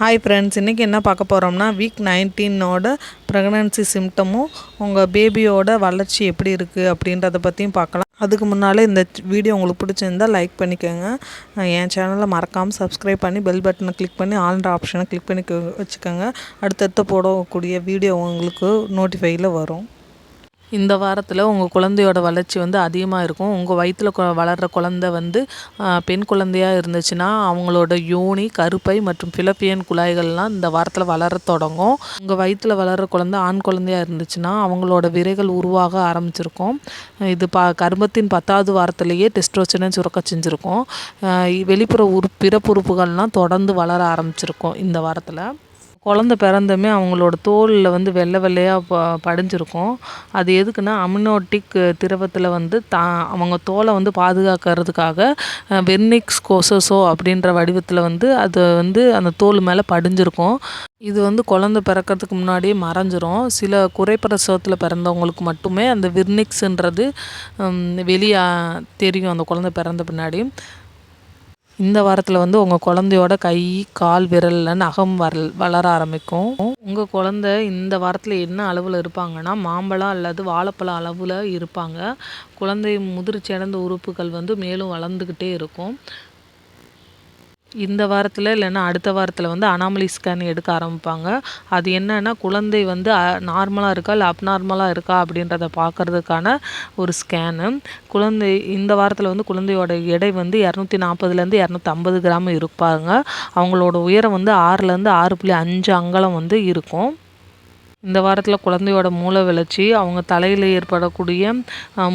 Hi friends இன்றைக்கி என்ன பார்க்க போகிறோம்னா வீக் நைன்டீனோட ப்ரெக்னன்சி சிம்டமும் உங்கள் பேபியோட வளர்ச்சி எப்படி இருக்குது அப்படின்றத பற்றியும் பார்க்கலாம். அதுக்கு முன்னால் இந்த வீடியோ உங்களுக்கு பிடிச்சிருந்தால் லைக் பண்ணிக்கோங்க. என் சேனலை மறக்காமல் சப்ஸ்கிரைப் பண்ணி பெல் பட்டனை கிளிக் பண்ணி ஆல்ன்ற ஆப்ஷனை கிளிக் பண்ணி வச்சுக்கோங்க. அடுத்தடுத்து போடக்கூடிய வீடியோ உங்களுக்கு நோட்டிஃபையில் வரும். இந்த வாரத்தில் உங்கள் குழந்தையோட வளர்ச்சி வந்து அதிகமாக இருக்கும். உங்கள் வயிற்றில் வளர்கிற குழந்த வந்து பெண் குழந்தையாக இருந்துச்சுன்னா அவங்களோட யோனி கருப்பை மற்றும் பிலப்பியன் குழாய்கள்லாம் இந்த வாரத்தில் வளர தொடங்கும். உங்கள் வயிற்றில் வளர்கிற குழந்தை ஆண் குழந்தையாக இருந்துச்சுன்னா அவங்களோட விரைகள் உருவாக ஆரம்பிச்சிருக்கும். இது ப கருமத்தின் பத்தாவது வாரத்திலேயே டெஸ்ட்ரோச்சனை சுரக்க செஞ்சுருக்கும். வெளிப்புற உறு பிறப்புறுப்புகள்லாம் தொடர்ந்து வளர ஆரம்பிச்சிருக்கும் இந்த வாரத்தில். குழந்த பிறந்தமே அவங்களோட தோலில் வந்து வெள்ளை வெள்ளையாக ப படிஞ்சிருக்கும். அது எதுக்குன்னா அமினோட்டிக் திரவத்தில் வந்து தா அவங்க தோலை வந்து பாதுகாக்கிறதுக்காக வெர்னிக்ஸ் கோசஸோ அப்படின்ற வடிவத்தில் வந்து அது வந்து அந்த தோல் மேலே படிஞ்சிருக்கும். இது வந்து குழந்த பிறக்கிறதுக்கு முன்னாடியே மறைஞ்சிரும். சில குறைப்பிரசவத்தில் பிறந்தவங்களுக்கு மட்டுமே அந்த விர்னிக்ஸுன்றது வெளியே தெரியும் அந்த குழந்த பிறந்த பின்னாடி. இந்த வாரத்தில் வந்து உங்கள் குழந்தையோட கை கால் விரலில் நகம் வரல் வளர ஆரம்பிக்கும். உங்கள் குழந்தை இந்த வாரத்தில் என்ன அளவில் இருப்பாங்கன்னா மாம்பழம் அல்லது வாழைப்பழம் அளவில் இருப்பாங்க. குழந்தை முதிர்ச்சி அடைந்த உறுப்புகள் வந்து மேலும் வளர்ந்துக்கிட்டே இருக்கும். இந்த வாரத்தில் இல்லைன்னா அடுத்த வாரத்தில் வந்து அனாமலி ஸ்கேன் எடுக்க ஆரம்பிப்பாங்க. அது என்னென்னா குழந்தை வந்து நார்மலாக இருக்கா இல்லை அப்நார்மலாக இருக்கா அப்படின்றத பார்க்கறதுக்கான ஒரு ஸ்கேனு குழந்தை இந்த வாரத்தில் வந்து குழந்தையோட எடை வந்து இரநூத்தி நாற்பதுலேருந்து இரநூத்தி ஐம்பது கிராம் இருப்பாங்க. அவங்களோட உயரம் வந்து ஆறுலேருந்து ஆறு புள்ளி அஞ்சு அங்கலம் வந்து இருக்கும். இந்த வாரத்தில் குழந்தையோட மூளை வளர்ச்சி அவங்க தலையில் ஏற்படக்கூடிய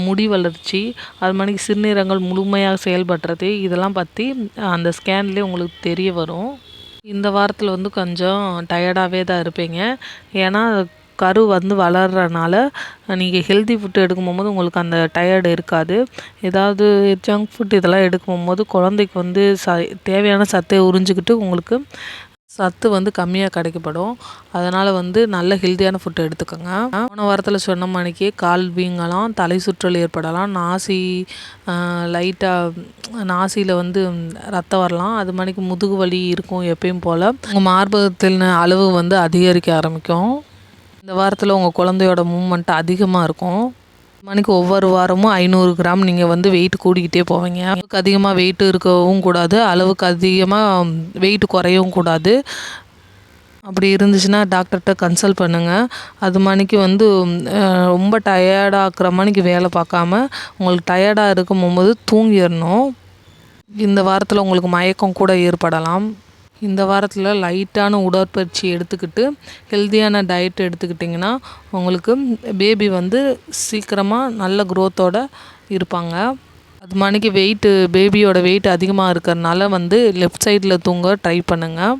முடி வளர்ச்சி அது மாதிரி சிறுநீரங்கள் முழுமையாக செயல்படுறது இதெல்லாம் பற்றி அந்த ஸ்கேன்லேயே உங்களுக்கு தெரிய வரும். இந்த வாரத்தில் வந்து கொஞ்சம் டயர்டாகவே தான் இருப்பீங்க. ஏன்னா கரு வந்து வளர்கிறனால நீங்கள் ஹெல்த்தி ஃபுட்டு எடுக்கும் போது உங்களுக்கு அந்த டயர்டு இருக்காது. ஏதாவது ஜங்க் ஃபுட் இதெல்லாம் எடுக்கும் போது குழந்தைக்கு வந்து ச தேவையான சத்தை உறிஞ்சிக்கிட்டு உங்களுக்கு சத்து வந்து கம்மியாக கிடைக்கப்படும். அதனால் வந்து நல்ல ஹெல்த்தியான ஃபுட்டு எடுத்துக்கோங்க. போன வாரத்தில் சொன்ன மணிக்கு கால் வீங்கலாம் தலை சுற்றல் ஏற்படலாம் நாசி லைட்டாக நாசியில் வந்து ரத்தம் வரலாம். அது மணிக்கு முதுகு வலி இருக்கும் எப்பயும் போல். உங்கள் மார்பகத்தில் அளவு வந்து அதிகரிக்க ஆரம்பிக்கும். இந்த வாரத்தில் உங்கள் குழந்தையோட மூமெண்ட் அதிகமாக இருக்கும். மணிக்கு ஒவ்வொரு வாரமும் ஐநூறு கிராம் நீங்கள் வந்து வெயிட் கூடிக்கிட்டே போவீங்க. அளவுக்கு அதிகமாக வெயிட் இருக்கவும் கூடாது. அளவுக்கு அதிகமாக வெயிட் குறையவும் கூடாது. அப்படி இருந்துச்சுன்னா டாக்டர்கிட்ட கன்சல்ட் பண்ணுங்கள் அது மணிக்கு வந்து ரொம்ப டயர்டாகிற மணிக்கு வேலை பார்க்காம உங்களுக்கு டயர்டாக இருக்கும் போது தூங்கிடணும். இந்த வாரத்தில் உங்களுக்கு மயக்கம் கூட ஏற்படலாம். இந்த வாரத்தில் லைட்டான உடற்பயிற்சி எடுத்துக்கிட்டு ஹெல்த்தியான டயட் எடுத்துக்கிட்டிங்கன்னா உங்களுக்கு பேபி வந்து சீக்கிரமாக நல்ல குரோத்தோடு இருப்பாங்க. அது மணிக்கு வெயிட்டு பேபியோட வெயிட் அதிகமாக இருக்கிறனால வந்து லெஃப்ட் சைடில் தூங்க ட்ரை பண்ணுங்கள்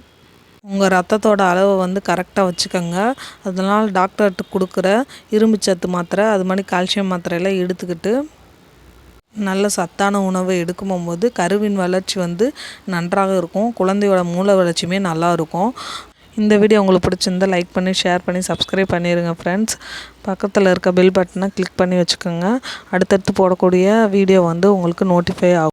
உங்கள் ரத்தத்தோட அளவை வந்து கரெக்டாக வச்சுக்கோங்க. அதனால் டாக்டர்கிட்ட கொடுக்குற இரும்பு சத்து மாத்திரை அது மாதிரி கால்சியம் மாத்திரையெல்லாம் எடுத்துக்கிட்டு நல்ல சத்தான உணவை எடுக்கும் போது கருவின் வளர்ச்சி வந்து நன்றாக இருக்கும். குழந்தையோட மூளை வளர்ச்சியுமே நல்லா இருக்கும். இந்த வீடியோ உங்களுக்கு பிடிச்சிருந்தா லைக் பண்ணி ஷேர் பண்ணி சப்ஸ்கிரைப் பண்ணிடுங்க ஃப்ரெண்ட்ஸ் பக்கத்தில் இருக்க பெல் பட்டனை கிளிக் பண்ணி வச்சுக்கோங்க. அடுத்தடுத்து போடக்கூடிய வீடியோ வந்து உங்களுக்கு நோட்டிஃபை ஆகும்.